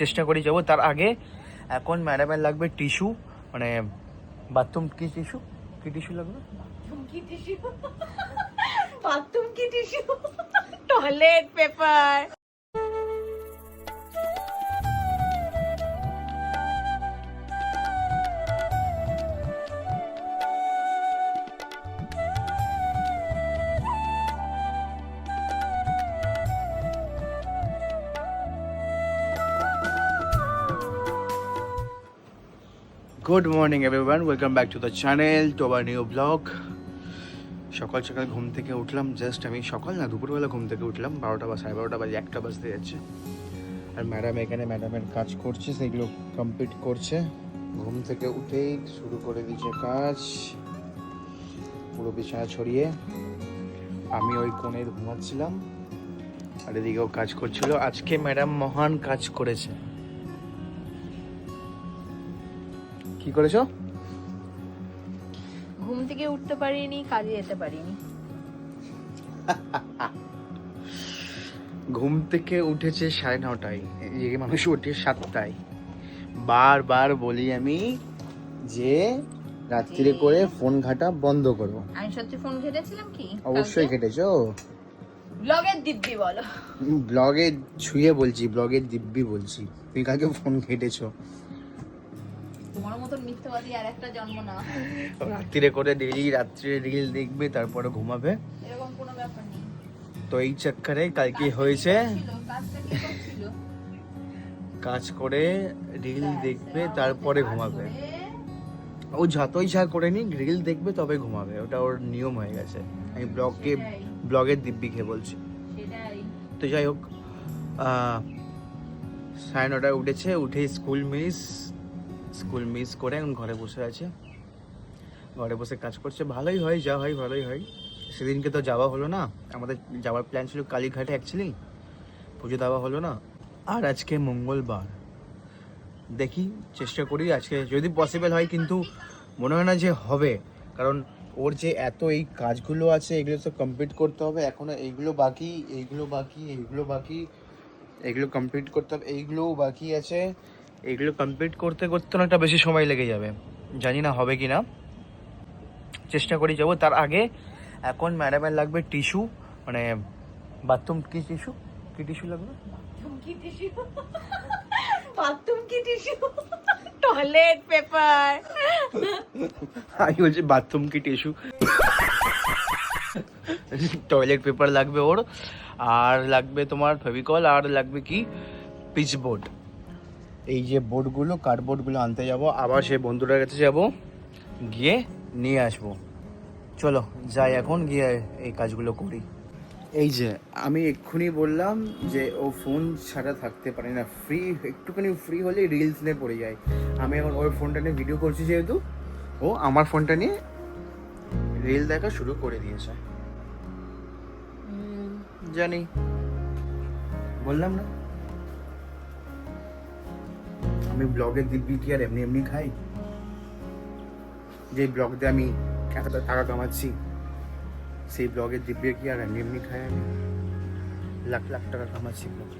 চেষ্টা করি যাব। তার আগে এখন ম্যাডামের লাগবে টিস্যু মানে বাথরুম কি টিস্যু কি টিস্যু লাগবে? বাথরুম কি tissue toilet paper good morning everyone welcome back to the channel to our new blog সকাল সকাল ঘুম থেকে উঠলাম জাস্ট আমি সকাল না, দুপুরবেলা ঘুম থেকে উঠলাম, বারোটা বা সাড়ে বারোটা বাজে, একটা বাজতে যাচ্ছে। আর ম্যাডাম এখানে ম্যাডামের কাজ করছে, সেগুলো কমপ্লিট করছে। ঘুম থেকে উঠেই শুরু করে দিয়েছে কাজ। পুরো বিছানা ছড়িয়ে আমি ওই কোণে ঘুমাচ্ছিলাম। আর এদিকেও কাজ করছিল। আজকে ম্যাডাম মহান কাজ করেছে। কি করেছ? ঘুম থেকে উঠতে পারিনি কাজে যেতে পারিনি। ঘুম থেকে উঠেছে সাড়ে নটায় যে মানুষ ওঠে সাতটায়। বারবার বলি আমি যে রাত্রিরে করে ফোন ঘাটা বন্ধ করো। আমি সত্যি ফোন ঘেটেছিলাম কি? অবশ্যই কেটেছো ব্লগের দিব্যি বলো। ব্লগে ছুঁয়ে বলছি ব্লগের দিব্যি বলছি। তুমি কালকে ফোন ঘেটেছো। তোমার মতন মিথ্যাবাদী আর একটা জন্ম না। রাত্রিরে করে ডেলি রাত্রিরে রিল দেখবে তারপরে ঘুমাবে। এরকম কোনো ব্যাপার নেই। তো এই চক্করে কালকে হয়েছে। কাজ করে রিল দেখবে তারপরে ঘুমাবে। ও যতই যা করে নি রিল দেখবে তবে ঘুমাবে। ওটা ওর নিয়ম হয়ে গেছে। আমি ব্লগকে ব্লগের দিব্যি খেয়ে বলছি। তো যাই হোক সাড়ে নটায় উঠেছে উঠে স্কুল মিস স্কুল মিস করে এখন ঘরে বসে আছে। ঘরে বসে কাজ করছে। ভালোই হয়, যা হয় ভালোই হয়। সেদিনকে তো যাওয়া হলো না। আমাদের যাওয়ার প্ল্যান ছিল কালীঘাটে অ্যাকচুয়ালি পুজো দেওয়া হলো না। আর আজকে মঙ্গলবার। দেখি, চেষ্টা করি আজকে। যদি পসিবল হয় কিন্তু মনে হয় না যে হবে। কারণ ওর যে এত এই কাজগুলো আছে, এগুলো তো কমপ্লিট করতে হবে। এখনও এইগুলো বাকি এইগুলো বাকি এইগুলো বাকি। এগুলো কমপ্লিট করতে হবে। এইগুলোও বাকি আছে। এগুলো কমপ্লিট করতে করতে অনেকটা বেশি সময় লেগে যাবে। জানি না হবে কি না চেষ্টা করি যাব। তার আগে এখন ম্যাডামের লাগবে টিস্যু মানে বাথরুম কি টিস্যু কি টিস্যু লাগবে? কি টিস্যু বাথরুম কি টিস্যু টয়লেট পেপার আমি বলছি বাথরুম কি টিস্যু টয়লেট পেপার লাগবে ওর। আর লাগবে তোমার ফেভিকল আর লাগবে কি? পিচ বোর্ড এই যে বোর্ডগুলো কার্ডবোর্ডগুলো আনতে যাব। আবার সেই বন্ধুটার কাছে যাব গিয়ে নিয়ে আসব। চলো যাই এখন গিয়ে এই কাজগুলো করি। এই যে আমি এক্ষুনি বললাম যে ও ফোন ছাড়া থাকতে পারে না। ফ্রি একটুখানি ফ্রি হলেই রিলস নিয়ে পড়ে যায়। আমি এখন ওর ফোনটা নিয়ে ভিডিও করছি যেহেতু ও আমার ফোনটা নিয়ে রিল দেখা শুরু করে দিয়েছে। জানি। বললাম না? আমি ব্লগের দিব্যি কি আর এমনি এমনি খাই? যে ব্লগ দিয়ে আমি এতটা টাকা কামাচ্ছি সেই ব্লগের দিব্যি কি আর এমনি এমনি খাই আমি? লাখ লাখ টাকা কামাচ্ছি ব্লগ।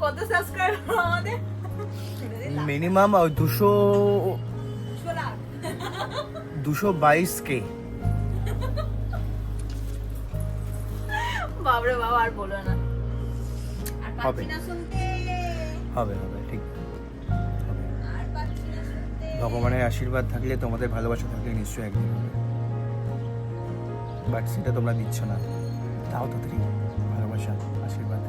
কত সাবস্ক্রাইব আমাদের? মিনিমাম দুশো দুশো বাইশ কে। বাবরে বাবা আর বলো না। হবে। হবে হবে ঠিক। ভগবানের আশীর্বাদ থাকলে তোমাদের ভালোবাসা থাকলে নিশ্চয়ই একদিন হবে। বাট সেটা তোমরা দিচ্ছ না। তাও তাড়াতাড়ি ভালোবাসা আশীর্বাদ।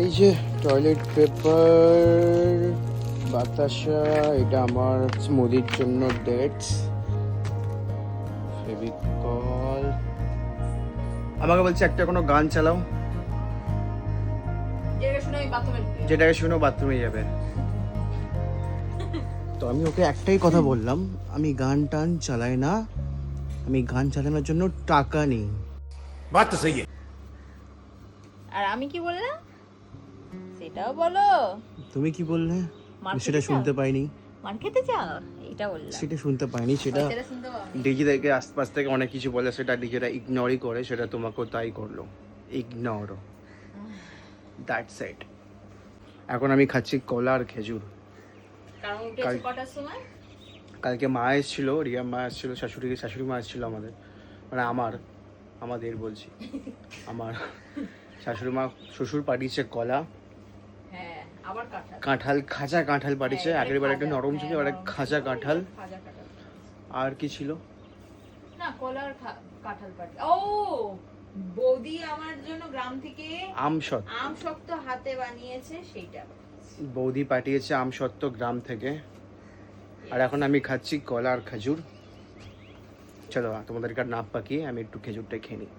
এই যে টয়লেট পেপার বাতাসা এটা আমার স্মুদির জন্য ডেটস আমাকে বলছে একটা কোনো গান চালাও। যেটাকে শুনে বাথরুমে যাবে। তো আমি ওকে একটাই কথা বললাম আমি গান টান চালাই না আমি গান চালানোর জন্য টাকা নেই। বাত তো আর আমি কি বললাম? সেটাও বলো। তুমি কি বললে? সেটা শুনতে পাইনি। পান খেতে চাও? এটা বললাম। সেটা শুনতে পাইনি সেটা ডিজিদেরকে আশপাশ থেকে অনেক কিছু বলে সেটা ডিজেরা ইগনোরই করে সেটা তোমাকেও তাই করল। ইগনোর দ্যাট সেট এখন আমি খাচ্ছি কলা আর খেজুর। কাল- কালকে মা এসেছিল রিয়া মা এসেছিল শাশুড়ি শাশুড়ি মা এসেছিল আমাদের। মানে আমার আমাদের বলছি। আমার শাশুড়ি মা শ্বশুর পাঠিয়েছে কলা। কাঁঠাল। খাঁচা কাঁঠাল পাঠিয়েছে হ্যাঁ, আগের বার একটা নরম ছিল হ্যাঁ, এবার খাঁচা কাঁঠাল। আর কি ছিল? না কলার কাঁঠাল পাটি ও বৌদি আমার জন্য গ্রাম থেকে আম সত আম শক্ত হাতে বানিয়েছে সেইটা। বৌদি পাঠিয়েছে আম সত্ত্ব গ্রাম থেকে। আর এখন আমি খাচ্ছি কলা আর খেজুর। চলো তোমাদেরকে নাপ পাকিয়ে আমি একটু খেজুরটা খেয়ে নিই।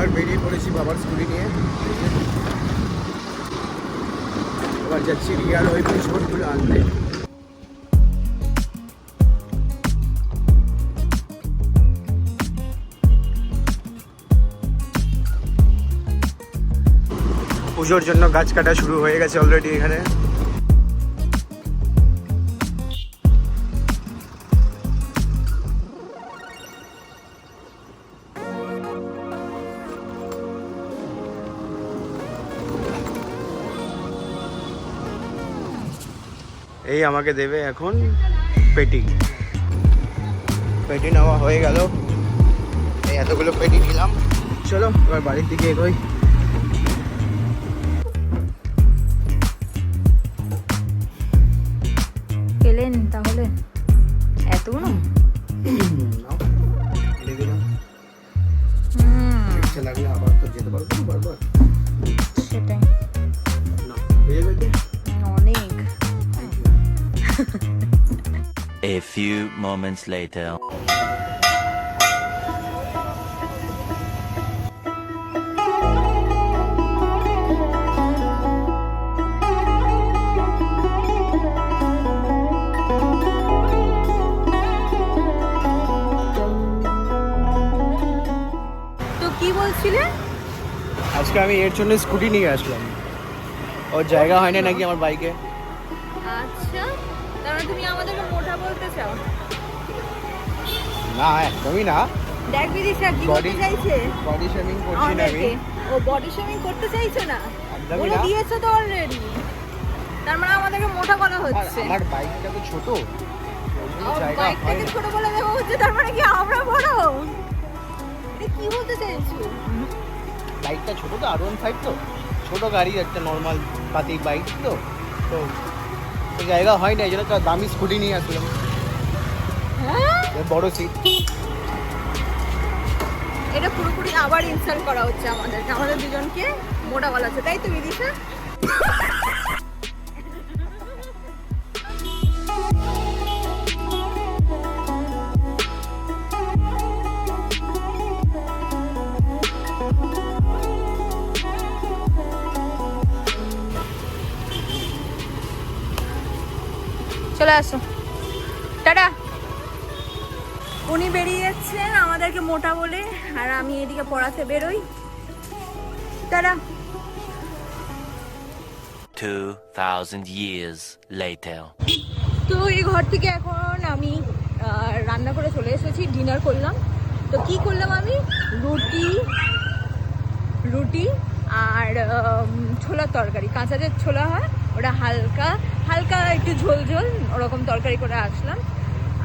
আবার বেরিয়ে পড়েছি বাবার স্কুটি নিয়ে। এবার যাচ্ছি রিয়ার ওই বিস্কুটগুলো আনতে। পুজোর জন্য গাছ কাটা শুরু হয়ে গেছে অলরেডি এখানে। এই আমাকে দেবে এখন পেটি। পেটি নেওয়া হয়ে গেল। এই এতগুলো পেটি নিলাম। চলো এবার বাড়ির দিকে এগোই। পেলেন তাহলে? এতগুলো ইচ্ছে লাগলে আবার তো যেতে পারব না বারবার। সেটাই। না A few moments later. তো কি বলছিলে আজকে আমি এর জন্য স্কুটি নিয়ে আসলাম ওর জায়গা হয় না নাকি আমার বাইকে আচ্ছা তাহলে তুমি আমাদেরকে মোটা বলতে চাও? না একদমই না। দেখ বিদিশা কি বলতে চাইছে? বডি শেমিং করছি না আমি। ও বডি শেমিং করতে চাইছো না? বলে দিয়েছ তো অলরেডি তার মানে আমাদেরকে মোটা বলা হচ্ছে। আমার বাইকটা তো ছোট। বাইকটাকে ছোট বলে দেবো হচ্ছে তার মানে কি আমরা বড়? এটা কি বলতে চাইছো? বাইকটা ছোট তো আর ওয়ান ফাইভ তো। ছোট গাড়ি একটা নর্মাল পাতি বাইক তো তো জায়গা হয় না এই জন্য দামি স্কুটি নিয়ে আসলাম। হ্যাঁ? বড় সিট এটা পুরোপুরি আবার ইনসাল্ট করা হচ্ছে আমাদেরকে আমাদের দুজনকে মোটা বলা হচ্ছে। তাই তো বিদিশা? চলে আসো। টাটা। উনি বেরিয়ে যাচ্ছেন আমাদেরকে মোটা বলে আর আমি এদিকে পড়াতে বেরোই। তারা 2,000 years later. তো এই ঘর থেকে এখন আমি রান্না করে চলে এসেছি ডিনার করলাম। তো কি করলাম আমি? রুটি রুটি আর ছোলার তরকারি। কাঁচা যে ছোলা হয় ওটা হালকা হালকা একটু ঝোল ঝোল ওরকম তরকারি করে আসলাম।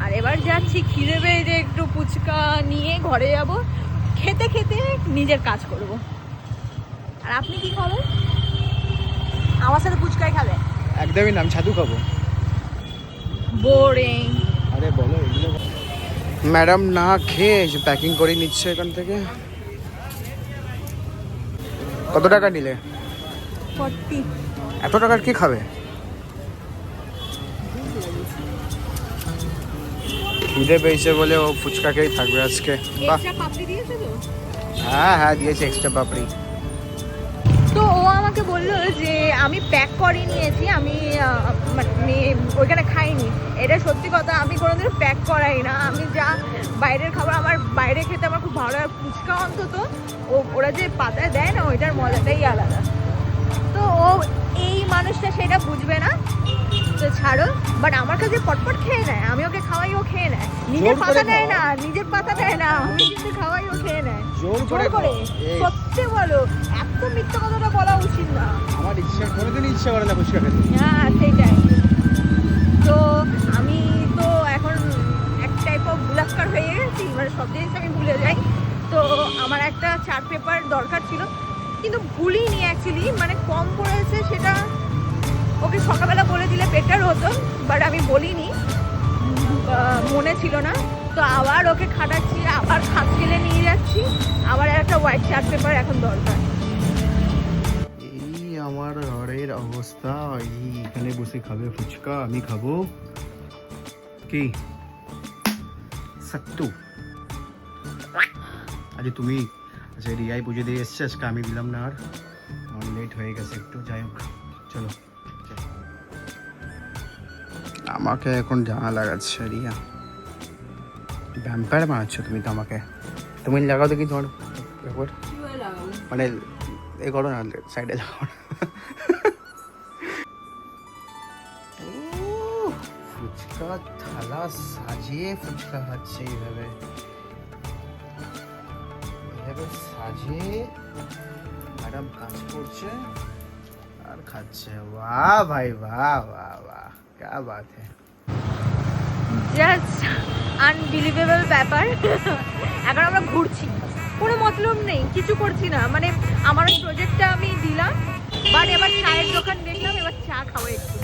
আর এবার যাচ্ছি খিদে পেয়ে যে একটু ফুচকা নিয়ে ঘরে যাব। খেতে খেতে নিজের কাজ করব। আর আপনি কি খাবেন? আমার সাথে ফুচকাই খাবেন একদমই নাম ছাদু খাব। বোরিং। আরে বলো এগুলো ম্যাডাম না খেয়ে প্যাকিং করে নিচ্ছে এখান থেকে। কত টাকা নিলে? ফর্টি। এত টাকার কি খাবে? খিদে পেয়েছে বলে ও ফুচকা খেয়েই থাকবে আজকে। পাপড়ি দিয়েছে তো? হ্যাঁ হ্যাঁ দিয়েছে এক্সট্রা পাপড়ি। তো ও আমাকে বলল যে আমি প্যাক করে নিয়েছি আমি মানে ওইখানে খাইনি। এটা সত্যি কথা আমি কোনোদিন প্যাক করাই না। আমি যা বাইরের খাবার আমার বাইরে খেতে আমার খুব ভালো লাগে। ফুচকা অন্তত ও ওরা যে পাতায় দেয় না ওইটার মজাটাই আলাদা। তো ও এই মানুষটা সেটা বুঝবে না। ছাড়ো বাট আমার কাছে পটপট খেয়ে নেয়। আমি ওকে খাওয়াই ও খেয়ে নেয়। নিজের পাতা নেয় না নিজের পাতা নেয় না আমি কিন্তু খাওয়াই ও খেয়ে নেয়। জোর করে। সত্যি বলো এত মিথ্যা কথাটা বলা উচিত না। আমার ইচ্ছা কোনোদিনই ইচ্ছা করে না ফুচকা খেতে হ্যাঁ সেটাই তো আমি তো এখন এক টাইপ অফ বুলাস্কার হয়ে গেছি মানে সব জিনিস আমি ভুলে যাই। তো আমার একটা চার্ট পেপার দরকার ছিল কিন্তু ভুলিনি অ্যাকচুয়ালি মানে কম পড়েছে সেটা ওকে সকালবেলা বলে দিলে বেটার হতো বাট আমি বলিনি। মনে ছিল না। তো আবার ওকে খাটাচ্ছি, আবার খাত খেলে নিয়ে যাচ্ছি। আবার একটা হোয়াইট চার্ট পেপার এখন দরকার। এই আমার ঘরের অবস্থা এখানে বসে খাবে ফুচকা, আমি খাব। কি? সত্তু। আরে তুমি আচ্ছা রিয়াই পুজো দিয়ে এসছে, আজকে আমি দিলাম না আর। লেট হয়ে গেছে একটু, যাই হোক, চলো। আমাকে এখন জানা লাগাচ্ছে, রিয়া। ভ্যাম্পায়ার বানাচ্ছ তুমি তো আমাকে। তুমি লাগাও দেখি তোমার ব্যাপার মানে এ করো না সাইডে যাও। ফুচকা থালা সাজিয়ে ফুচকা খাচ্ছে এইভাবে। এইভাবে সাজিয়ে ম্যাডাম কাজ করছে আর খাচ্ছে। বাহ ভাই, বাহ বাহ। क्या बात है। জাস্ট আনবিলিভেবল ব্যাপার। এখন আমরা ঘুরছি। কোনো মতলব নেই, কিছু করছি না। মানে আমার ওই প্রজেক্টটা আমি দিলাম বাট এবার চায়ের দোকান দেখলাম, এবার চা খাব একটু।